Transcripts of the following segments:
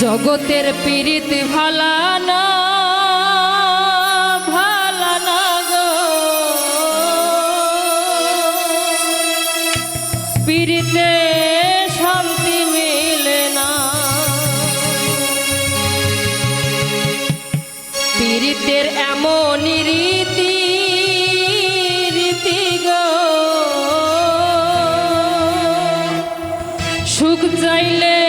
জগতের পীড়িত ভালানা না ভালা গো। পীড়িতে শান্তি মিলে না। পীড়িতের এমন রীতি রীতি গো। সুখ চাইলে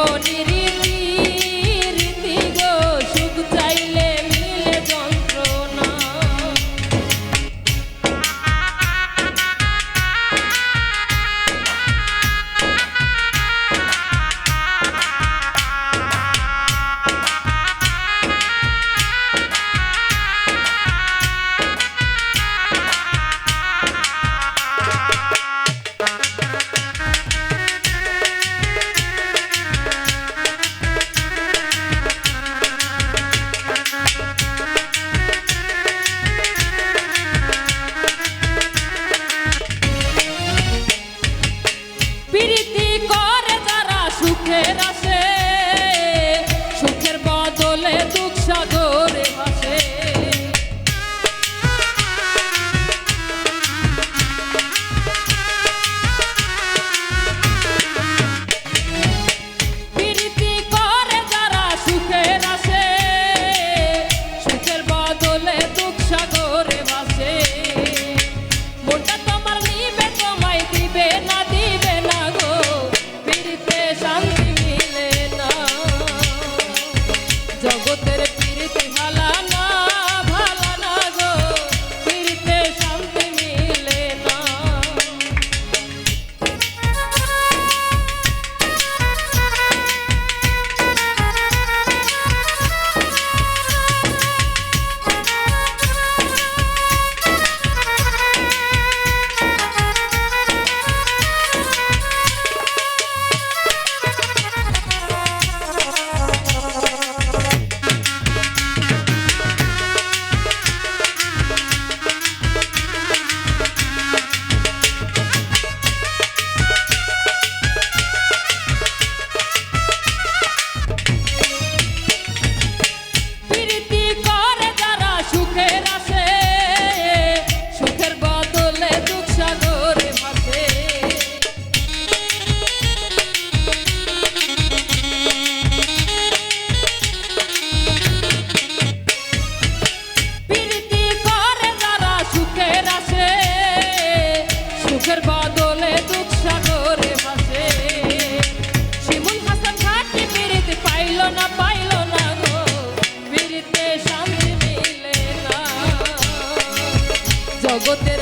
Oh, did he? algo